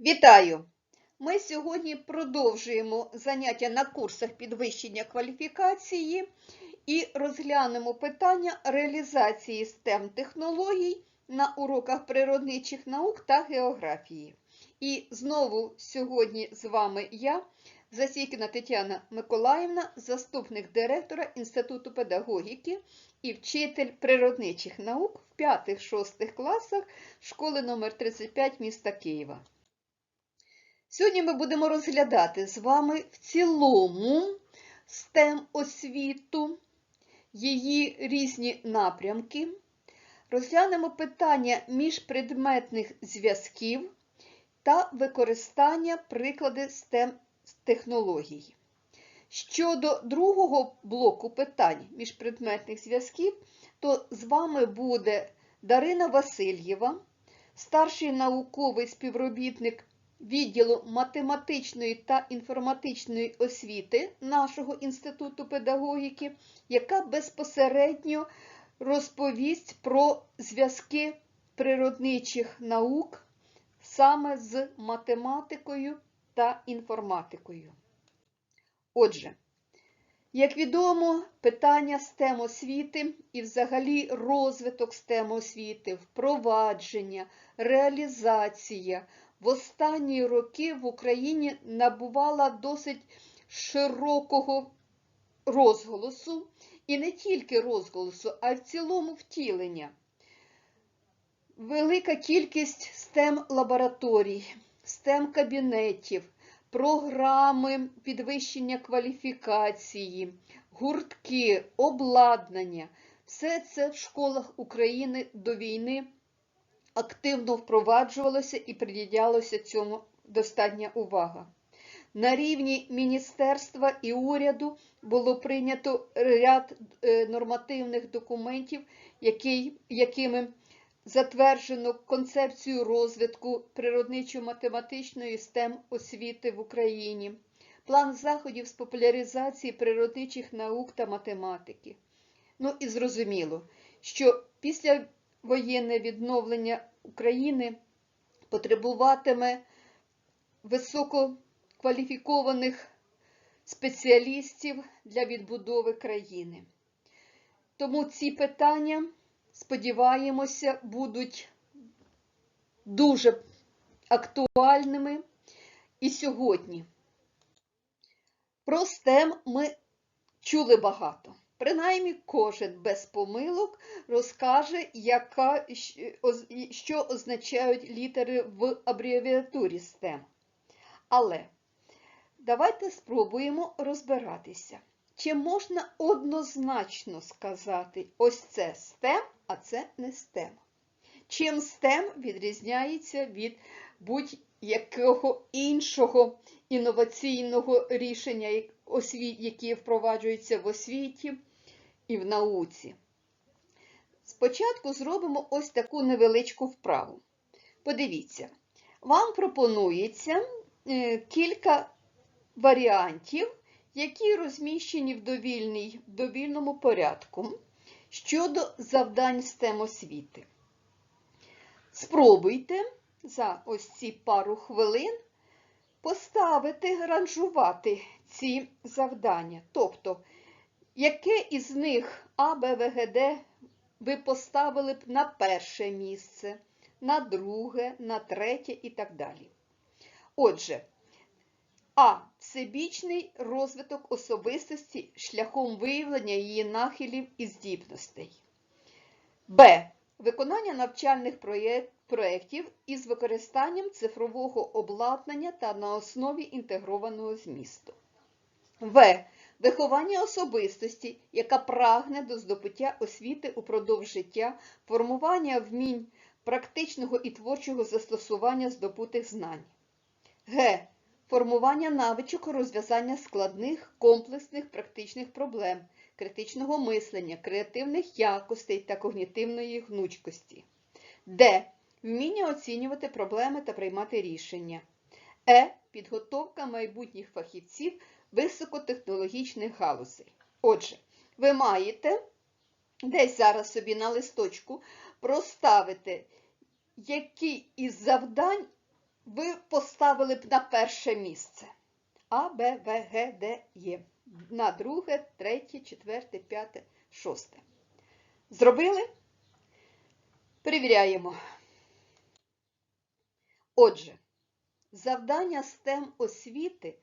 Вітаю! Ми сьогодні продовжуємо заняття на курсах підвищення кваліфікації і розглянемо питання реалізації STEM технологій на уроках природничих наук та географії. І знову сьогодні з вами я, Засікіна Тетяна Миколаївна, заступник директора Інституту педагогіки і вчитель природничих наук в 5-6 класах школи номер 35 міста Києва. Сьогодні ми будемо розглядати з вами в цілому STEM освіту, її різні напрямки. Розглянемо питання міжпредметних зв'язків та використання приклади STEM технологій. Щодо другого блоку питань міжпредметних зв'язків, то з вами буде Дарина Васильєва, старший науковий співробітник відділу математичної та інформатичної освіти нашого інституту педагогіки, яка безпосередньо розповість про зв'язки природничих наук саме з математикою та інформатикою. Отже, як відомо, питання STEM освіти і взагалі розвиток STEM освіти, впровадження, реалізація в останні роки в Україні набувала досить широкого розголосу, і не тільки розголосу, а й в цілому втілення. Велика кількість STEM лабораторій, STEM кабінетів, програми підвищення кваліфікації, гуртки, обладнання все це в школах України до війни активно впроваджувалося і приділялося цьому достатня увага. На рівні міністерства і уряду було прийнято ряд нормативних документів, якими затверджено концепцію розвитку природничо-математичної STEM освіти в Україні, план заходів з популяризації природничих наук та математики. Ну і зрозуміло, що після воєнне відновлення України потребуватиме висококваліфікованих спеціалістів для відбудови країни. Тому ці питання, сподіваємося, будуть дуже актуальними і сьогодні. Про STEM ми чули багато. Принаймні, кожен без помилок розкаже, яка, що означають літери в абревіатурі STEM. Але давайте спробуємо розбиратися. Чи можна однозначно сказати, ось це STEM, а це не STEM? Чим STEM відрізняється від будь-якого іншого інноваційного рішення, які впроваджуються в освіті і в науці. Спочатку зробимо ось таку невеличку вправу. Подивіться, вам пропонується кілька варіантів, які розміщені в довільній, довільному порядку щодо завдань STEM освіти. Спробуйте за ось ці пару хвилин поставити, ранжувати ці завдання. Тобто, яке із них А, Б, ви поставили б на перше місце, на друге, на третє і так далі. Отже, А. Всебічний розвиток особистості шляхом виявлення її нахилів і здібностей. Б. Виконання навчальних проєктів із використанням цифрового обладнання та на основі інтегрованого змісту. В. Виховання особистості, яка прагне до здобуття освіти упродовж життя, формування вмінь практичного і творчого застосування здобутих знань. Г. Формування навичок розв'язання складних, комплексних практичних проблем, критичного мислення, креативних якостей та когнітивної гнучкості. Д. Вміння оцінювати проблеми та приймати рішення. Е. Підготовка майбутніх фахівців високотехнологічних галузей. Отже, ви маєте десь зараз собі на листочку проставити, які із завдань ви поставили б на перше місце. А, Б, В, Г, Д, Є. На друге, третє, четверте, п'яте, шосте. Зробили? Перевіряємо. Отже, завдання STEM освіти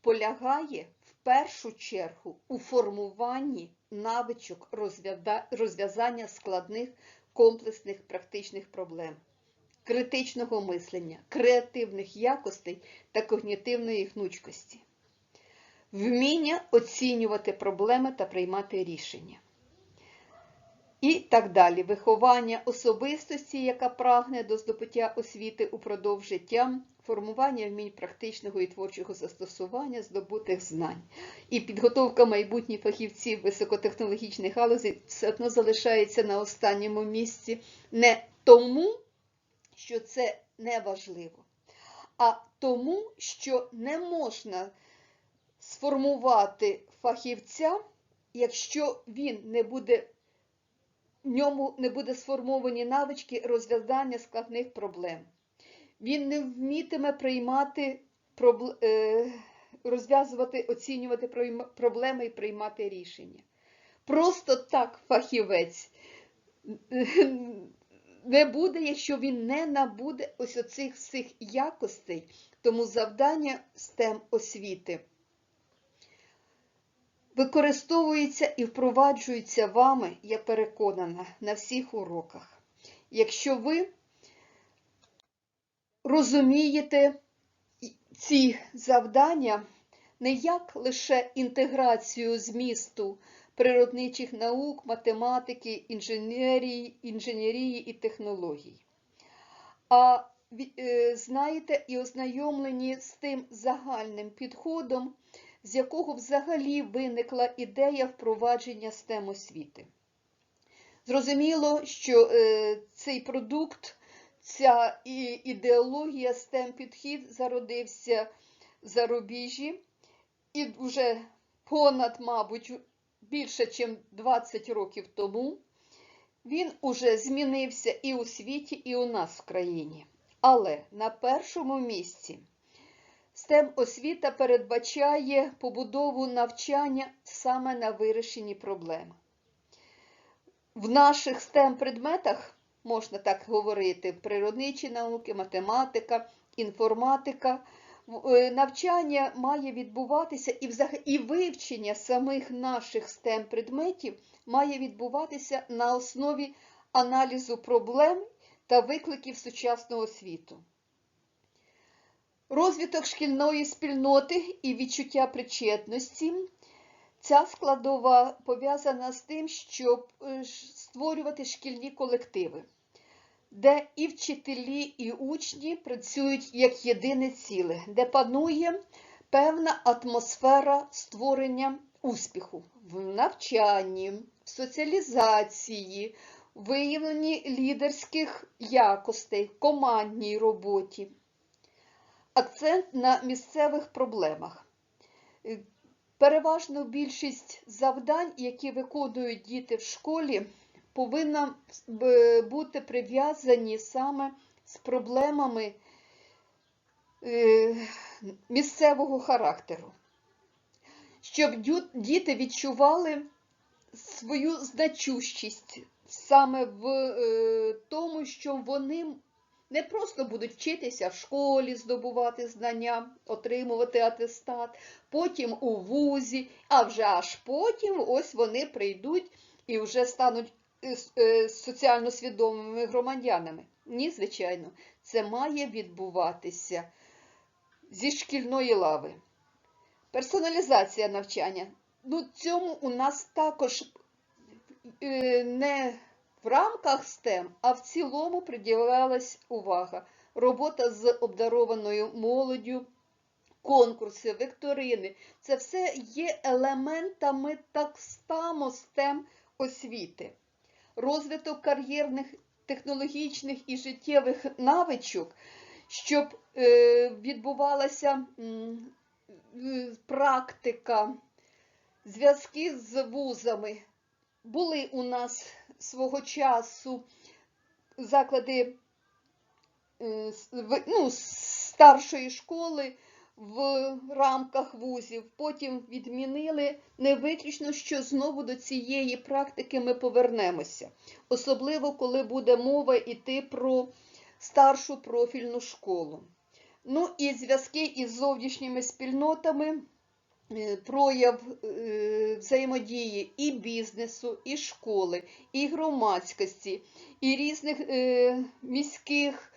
полягає в першу чергу у формуванні навичок розв'язання складних комплексних практичних проблем, критичного мислення, креативних якостей та когнітивної гнучкості, вміння оцінювати проблеми та приймати рішення. І так далі. Виховання особистості, яка прагне до здобуття освіти упродовж життя, формування вмінь практичного і творчого застосування здобутих знань. І підготовка майбутніх фахівців високотехнологічних галузей все одно залишається на останньому місці не тому, що це не важливо, а тому, що не можна сформувати фахівця, якщо він не буде в ньому не буде сформовані навички розв'язання складних проблем. Він не вмітиме приймати е, розв'язувати, оцінювати проблеми і приймати рішення. Просто так фахівець не буде, якщо він не набуде ось оцих всіх якостей. Тому завдання STEM освіти використовується і впроваджується вами, я переконана, на всіх уроках. Якщо ви розумієте ці завдання не як лише інтеграцію змісту природничих наук, математики, інженерії, інженерії і технологій, а е, знаєте і ознайомлені з тим загальним підходом, з якого взагалі виникла ідея впровадження STEM освіти. Зрозуміло, що е, цей продукт, ця ідеологія STEM підхід зародився в зарубіжжі і вже понад, мабуть, більше, ніж 20 років тому. Він уже змінився і у світі, і у нас в країні. Але на першому місці STEM освіта передбачає побудову навчання саме на вирішенні проблем. В наших STEM предметах, можна так говорити, природничі науки, математика, інформатика, е, навчання має відбуватися і, і вивчення самих наших STEM предметів має відбуватися на основі аналізу проблем та викликів сучасного світу. Розвиток шкільної спільноти і відчуття причетності. Ця складова пов'язана з тим, щоб е, створювати шкільні колективи, де і вчителі, і учні працюють як єдине ціле, де панує певна атмосфера створення успіху в навчанні, в соціалізації, виявленні лідерських якостей, командній роботі. Акцент на місцевих проблемах. Е, Переважно більшість завдань, які виконують діти в школі, повинна бути прив'язані саме з проблемами е, місцевого характеру, щоб діти відчували свою значущість саме в е, тому, що вони не просто будуть вчитися в школі, здобувати знання, отримувати атестат, потім у вузі, а вже аж потім ось вони прийдуть і вже стануть е, е, соціально свідомими громадянами. Ні, звичайно, це має відбуватися зі шкільної лави. Персоналізація навчання. Ну, цьому у нас також е, не в рамках STEM, а в цілому приділялась увага. Робота з обдарованою молоддю, конкурси, вікторини це все є елементами так само STEM освіти. Розвиток кар'єрних, технологічних і життєвих навичок, щоб е, відбувалася практика, зв'язки з вузами. Були у нас свого часу заклади е, ну, старшої школи в рамках вузів, потім відмінили. Не виключно, що знову до цієї практики ми повернемося, особливо коли буде мова йти про старшу профільну школу. Ну і зв'язки із зовнішніми спільнотами, прояв е, взаємодії і бізнесу, і школи, і громадськості, і різних е, міських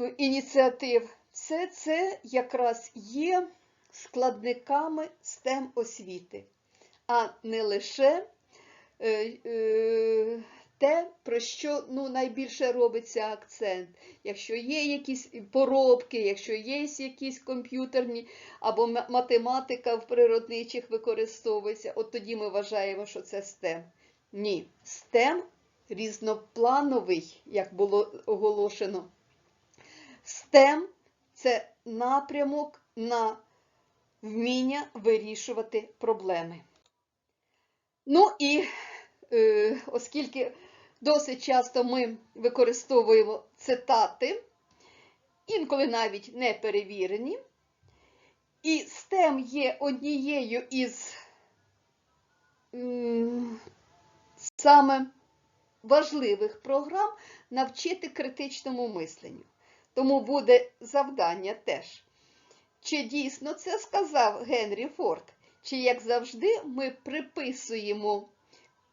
е, ініціатив. Все це якраз є складниками STEM освіти, а не лише е, е, те, про що ну, найбільше робиться акцент. Якщо є якісь поробки, якщо є якісь комп'ютерні або математика в природничих використовується, от тоді ми вважаємо, що це STEM. Ні, STEM різноплановий, як було оголошено. STEM це напрямок на вміння вирішувати проблеми. Ну і е, оскільки досить часто ми використовуємо цитати, інколи навіть не перевірені, і STEM є однією із саме важливих програм навчити критичному мисленню. Тому буде завдання теж. Чи дійсно це сказав Генрі Форд? Чи, як завжди, ми приписуємо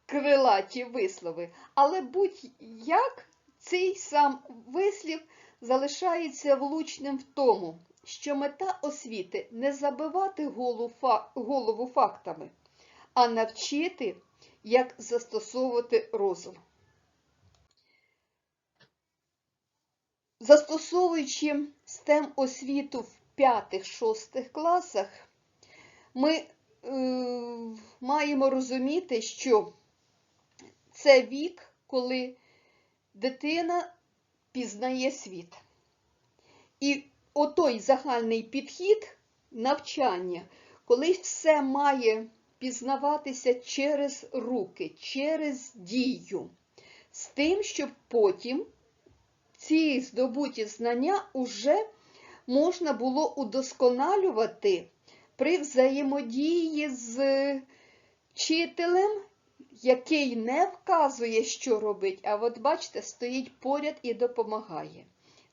крилаті вислови, але будь-як цей сам вислів залишається влучним в тому, що мета освіти не забивати голову фактами, а навчити, як застосовувати розум. Застосовуючи STEM освіту в 5-6 класах, ми е, маємо розуміти, що це вік, коли дитина пізнає світ. І отой загальний підхід навчання, коли все має пізнаватися через руки, через дію, з тим, щоб потім ці здобуті знання уже можна було удосконалювати при взаємодії з вчителем, який не вказує, що робить, а от бачите, стоїть поряд і допомагає.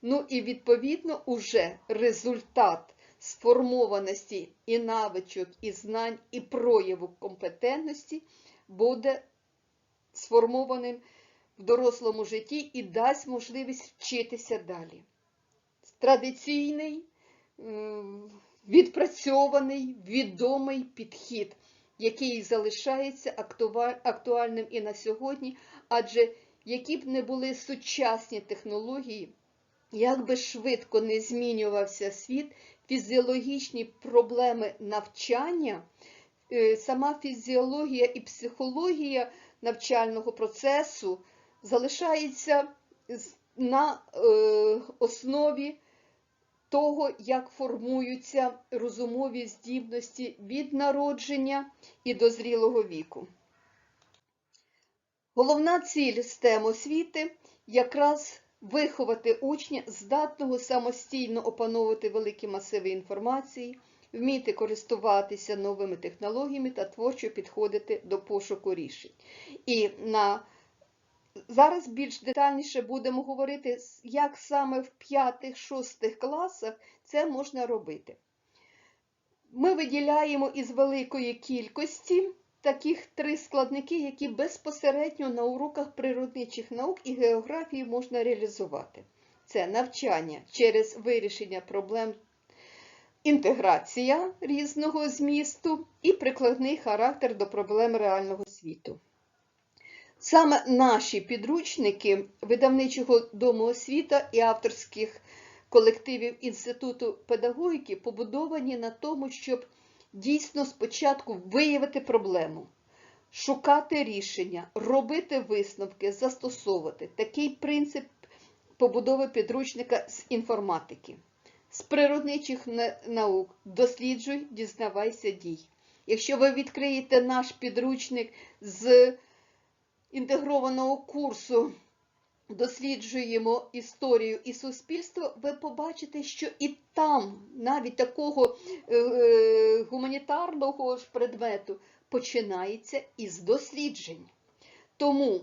Ну і відповідно уже результат сформованості і навичок, і знань, і прояву компетентності буде сформованим в дорослому житті і дасть можливість вчитися далі. Традиційний, відпрацьований, відомий підхід, який залишається актуальним і на сьогодні, адже які б не були сучасні технології, як би швидко не змінювався світ, фізіологічні проблеми навчання, е, сама фізіологія і психологія навчального процесу залишається на е, основі того, як формуються розумові здібності від народження і до зрілого віку. Головна ціль STEM освіти якраз виховати учня, здатного самостійно опановувати великі масиви інформації, вміти користуватися новими технологіями та творчо підходити до пошуку рішень. І на Зараз більш детальніше будемо говорити, як саме в 5-6 класах це можна робити. Ми виділяємо із великої кількості таких три складники, які безпосередньо на уроках природничих наук і географії можна реалізувати. Це навчання через вирішення проблем, інтеграція різного змісту і прикладний характер до проблем реального світу. Саме наші підручники видавничого дому освіта і авторських колективів Інституту педагогіки побудовані на тому, щоб дійсно спочатку виявити проблему, шукати рішення, робити висновки, застосовувати. Такий принцип побудови підручника з інформатики. З природничих наук досліджуй, дізнавайся, дій. Якщо ви відкриєте наш підручник з інтегрованого курсу досліджуємо історію і суспільство, ви побачите, що і там навіть такого е, е, гуманітарного ж предмету починається із досліджень. Тому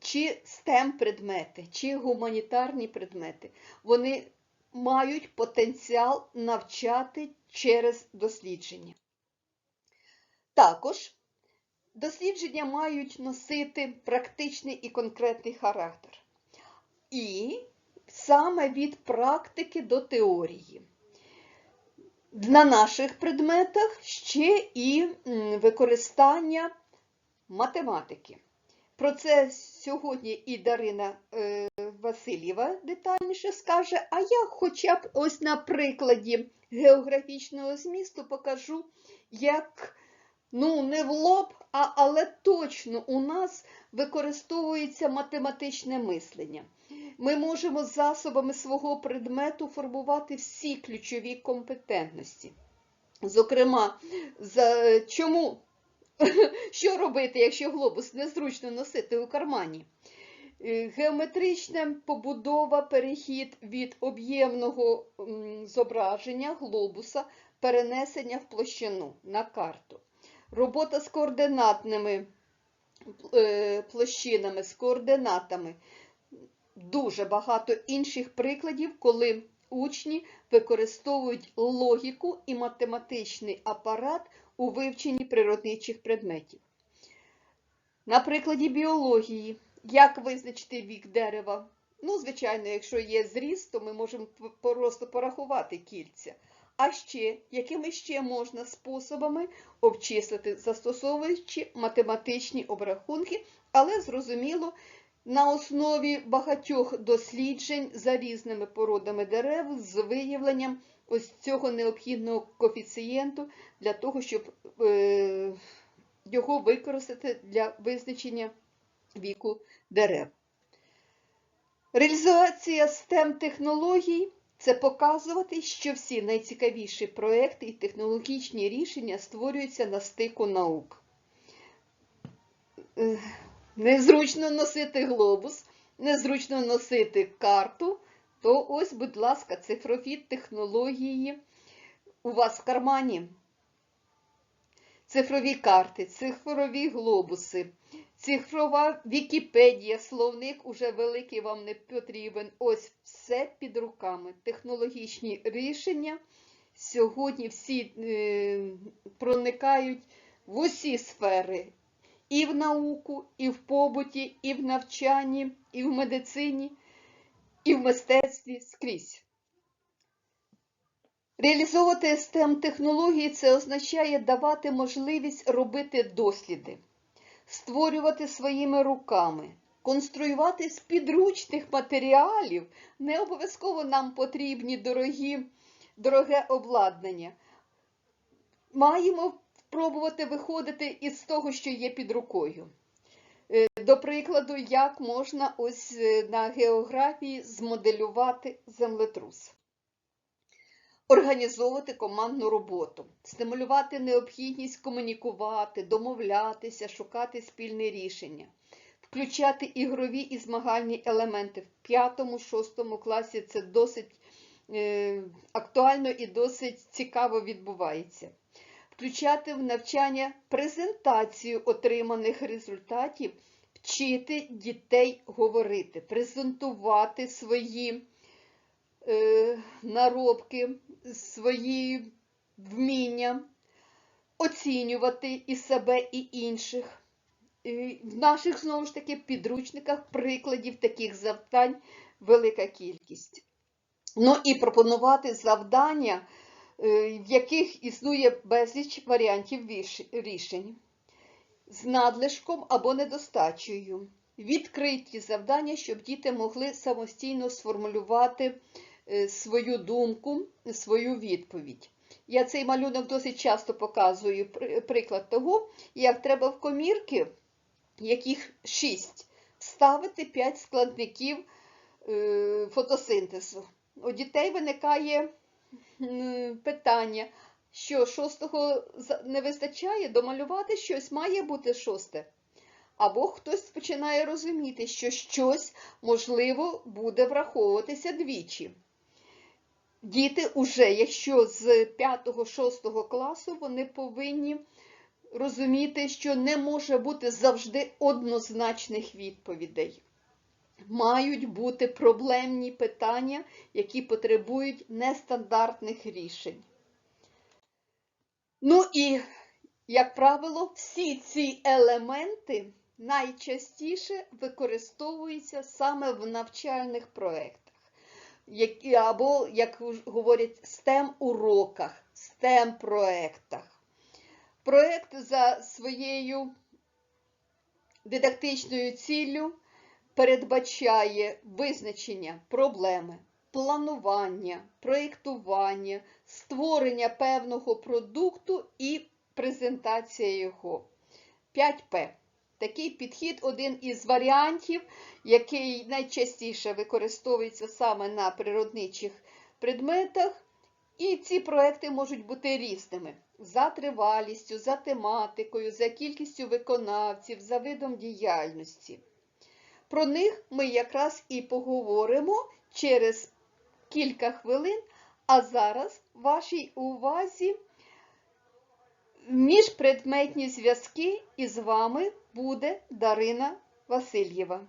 чи STEM предмети, чи гуманітарні предмети, вони мають потенціал навчати через дослідження. Також дослідження мають носити практичний і конкретний характер. І саме від практики до теорії. На наших предметах ще і використання математики. Про це сьогодні і Дарина е, Васильєва детальніше скаже, а я хоча б ось на прикладі географічного змісту покажу, як ну не в лоб, а, але точно у нас використовується математичне мислення. Ми можемо засобами свого предмету формувати всі ключові компетентності. Зокрема, за, чому, що робити, якщо глобус незручно носити у кармані? Е, Геометрична побудова, перехід від об'ємного зображення глобуса, перенесення в площину на карту. Робота з координатними е, площинами, з координатами. Дуже багато інших прикладів, коли учні використовують логіку і математичний апарат у вивченні природничих предметів. На прикладі біології, як визначити вік дерева? Ну, звичайно, якщо є зріст, то ми можемо просто порахувати кільця. А ще, якими ще можна способами обчислити, застосовуючи математичні обрахунки, але зрозуміло, на основі багатьох досліджень за різними породами дерев з виявленням ось цього необхідного коефіцієнту для того, щоб е, його використати для визначення віку дерев. Реалізація STEM технологій це показувати, що всі найцікавіші проекти і технологічні рішення створюються на стику наук. Е, Незручно носити глобус, незручно носити карту, то ось, будь ласка, цифрові технології у вас в кармані. Цифрові карти, цифрові глобуси, цифрова Вікіпедія, словник уже великий вам не потрібен. Ось все під руками. Технологічні рішення сьогодні всі е, проникають в усі сфери. І в науку, і в побуті, і в навчанні, і в медицині, і в мистецтві скрізь. Реалізовувати STEM технології це означає давати можливість робити досліди, створювати своїми руками, конструювати з підручних матеріалів. Не обов'язково нам потрібні дорогі, дороге обладнання. Маємо спробувати виходити із того, що є під рукою. Е, До прикладу, як можна ось е, на географії змоделювати землетрус. Організовувати командну роботу, стимулювати необхідність комунікувати, домовлятися, шукати спільне рішення, включати ігрові і змагальні елементи. В 5-6 класі це досить е, актуально і досить цікаво відбувається. Включати в навчання презентацію отриманих результатів, вчити дітей говорити, презентувати свої наробки, свої вміння, оцінювати і себе, і інших. В наших, знову ж таки, підручниках прикладів таких завдань велика кількість. Ну і пропонувати завдання, е, в яких існує безліч варіантів рішень з надлишком або недостачею. Відкриті завдання, щоб діти могли самостійно сформулювати е, свою думку, свою відповідь. Я цей малюнок досить часто показую приклад того, як треба в комірки, яких шість, вставити 5 складників е, фотосинтезу. У дітей виникає питання, що шостого не вистачає, домалювати щось має бути шосте. або хтось починає розуміти, що щось, можливо, буде враховуватися двічі. Діти уже, якщо з 5-6 класу, вони повинні розуміти, що не може бути завжди однозначних відповідей. Мають бути проблемні питання, які потребують нестандартних рішень. Ну і, як правило, всі ці елементи найчастіше використовуються саме в навчальних проєктах, або, як говорять, STEM-уроках, STEM-проєктах. Проєкт за своєю дидактичною ціллю передбачає визначення проблеми, планування, проєктування, створення певного продукту і презентація його. 5П. Такий підхід один із варіантів, який найчастіше використовується саме на природничих предметах. І ці проекти можуть бути різними за тривалістю, за тематикою, за кількістю виконавців, за видом діяльності. Про них ми якраз і поговоримо через кілька хвилин, а зараз вашій увазі міжпредметні зв'язки і з вами буде Дарина Васильєва.